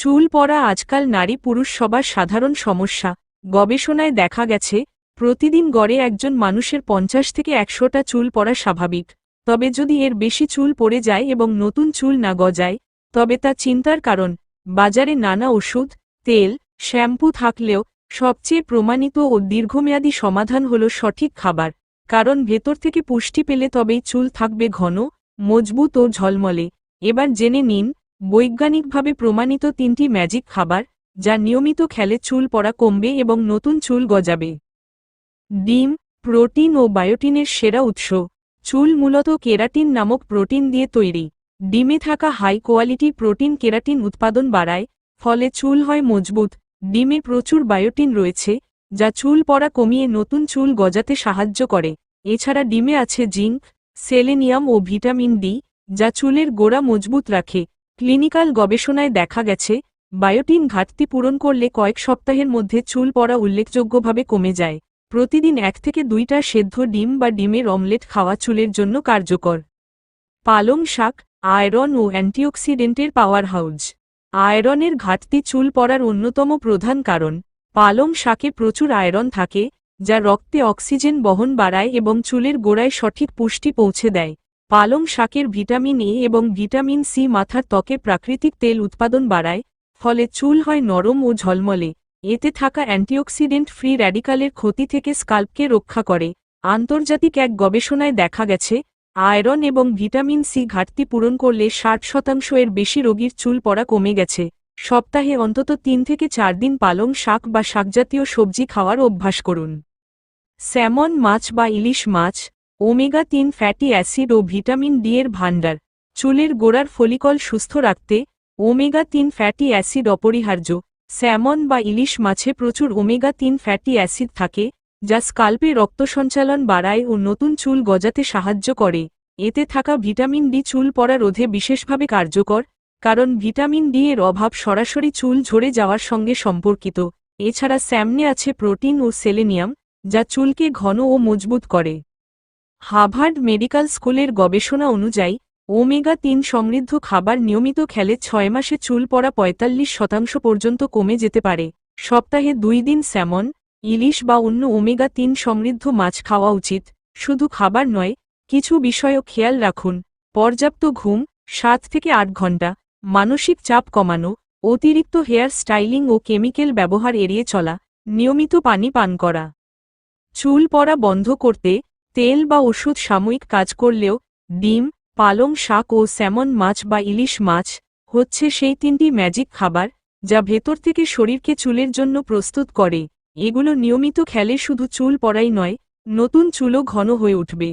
চুল পড়া আজকাল নারী পুরুষ সবার সাধারণ সমস্যা। গবেষণায় দেখা গেছে, প্রতিদিন গড়ে একজন মানুষের পঞ্চাশ থেকে একশোটা চুল পড়া স্বাভাবিক। তবে যদি এর বেশি চুল পড়ে যায় এবং নতুন চুল না গজায়, তবে তা চিন্তার কারণ। বাজারে নানা ওষুধ, তেল, শ্যাম্পু থাকলেও সবচেয়ে প্রমাণিত ও দীর্ঘমেয়াদী সমাধান হল সঠিক খাবার। কারণ ভেতর থেকে পুষ্টি পেলে তবেই চুল থাকবে ঘন, মজবুত ও ঝলমলে। এবার জেনে নিন বৈজ্ঞানিকভাবে প্রমাণিত তিনটি ম্যাজিক খাবার, যা নিয়মিত খেলে চুল পড়া কমবে এবং নতুন চুল গজাবে। ডিম, প্রোটিন ও বায়োটিনের সেরা উৎস। চুল মূলত কেরাটিন নামক প্রোটিন দিয়ে তৈরি। ডিমে থাকা হাই কোয়ালিটি প্রোটিন কেরাটিন উৎপাদন বাড়ায়, ফলে চুল হয় মজবুত। ডিমে প্রচুর বায়োটিন রয়েছে, যা চুল পড়া কমিয়ে নতুন চুল গজাতে সাহায্য করে। এছাড়া ডিমে আছে জিঙ্ক, সেলেনিয়াম ও ভিটামিন ডি, যা চুলের গোড়া মজবুত রাখে। ক্লিনিক্যাল গবেষণায় দেখা গেছে, বায়োটিন ঘাটতি পূরণ করলে কয়েক সপ্তাহের মধ্যে চুল পড়া উল্লেখযোগ্যভাবে কমে যায়। প্রতিদিন এক থেকে দুইটা সেদ্ধ ডিম বা ডিমের অমলেট খাওয়া চুলের জন্য কার্যকর। পালং শাক, আয়রন ও অ্যান্টিঅক্সিডেন্টের পাওয়ার হাউজ আয়রনের ঘাটতি চুল পড়ার অন্যতম প্রধান কারণ, পালং শাকে প্রচুর আয়রন থাকে, যা রক্তে অক্সিজেন বহন বাড়ায় এবং চুলের গোড়ায় সঠিক পুষ্টি পৌঁছে দেয়। পালং শাকের ভিটামিন এ এবং ভিটামিন সি মাথার ত্বকে প্রাকৃতিক তেল উৎপাদন বাড়ায়, ফলে চুল হয় নরম ও ঝলমলে। এতে থাকা অ্যান্টিঅক্সিডেন্ট ফ্রি র্যাডিকালের ক্ষতি থেকে স্কাল্পকে রক্ষা করে। আন্তর্জাতিক এক গবেষণায় দেখা গেছে, আয়রন এবং ভিটামিন সি ঘাটতি পূরণ করলে ষাট শতাংশ এর বেশি রোগীর চুল পড়া কমে গেছে। সপ্তাহে অন্তত তিন থেকে চার দিন পালং শাক বা শাকজাতীয় সবজি খাওয়ার অভ্যাস করুন। স্যামন মাছ বা ইলিশ মাছ ওমেগা তিন ফ্যাটি অ্যাসিড ও ভিটামিন ডি এর ভাণ্ডার। চুলের গোড়ার ফলিকল সুস্থ রাখতে ওমেগা তিন ফ্যাটি অ্যাসিড অপরিহার্য। স্যামন বা ইলিশ মাছে প্রচুর ওমেগা তিন ফ্যাটি অ্যাসিড থাকে, যা স্কাল্পে রক্ত সঞ্চালন বাড়ায় ও নতুন চুল গজাতে সাহায্য করে। এতে থাকা ভিটামিন ডি চুল পড়া রোধে বিশেষভাবে কার্যকর, কারণ ভিটামিন ডি এর অভাব সরাসরি চুল ঝরে যাওয়ার সঙ্গে সম্পর্কিত। এছাড়া স্যামনে আছে প্রোটিন ও সেলেনিয়াম, যা চুলকে ঘন ও মজবুত করে। হার্ভার্ড মেডিকেল স্কুলের গবেষণা অনুযায়ী, ওমেগা তিন সমৃদ্ধ খাবার নিয়মিত খেলে ছয় মাসে চুল পড়া পঁয়তাল্লিশ শতাংশ পর্যন্ত কমে যেতে পারে। সপ্তাহে দুই দিন স্যামন, ইলিশ বা অন্য ওমেগা তিন সমৃদ্ধ মাছ খাওয়া উচিত। শুধু খাবার নয়, কিছু বিষয়ও খেয়াল রাখুন। পর্যাপ্ত ঘুম, সাত থেকে আট ঘণ্টা মানসিক চাপ কমানো, অতিরিক্ত হেয়ার স্টাইলিং ও কেমিক্যাল ব্যবহার এড়িয়ে চলা, নিয়মিত পানি পান করা। চুল পড়া বন্ধ করতে তেল বা ওষুধ সাময়িক কাজ করলেও ডিম, পালং শাক ও স্যামন মাছ বা ইলিশ মাছ হচ্ছে সেই তিনটি ম্যাজিক খাবার যা ভেতর থেকে শরীরকে চুলের জন্য প্রস্তুত করে। এগুলো নিয়মিত খেলে শুধু চুল পড়াই নয়, নতুন চুলও ঘন হয়ে উঠবে।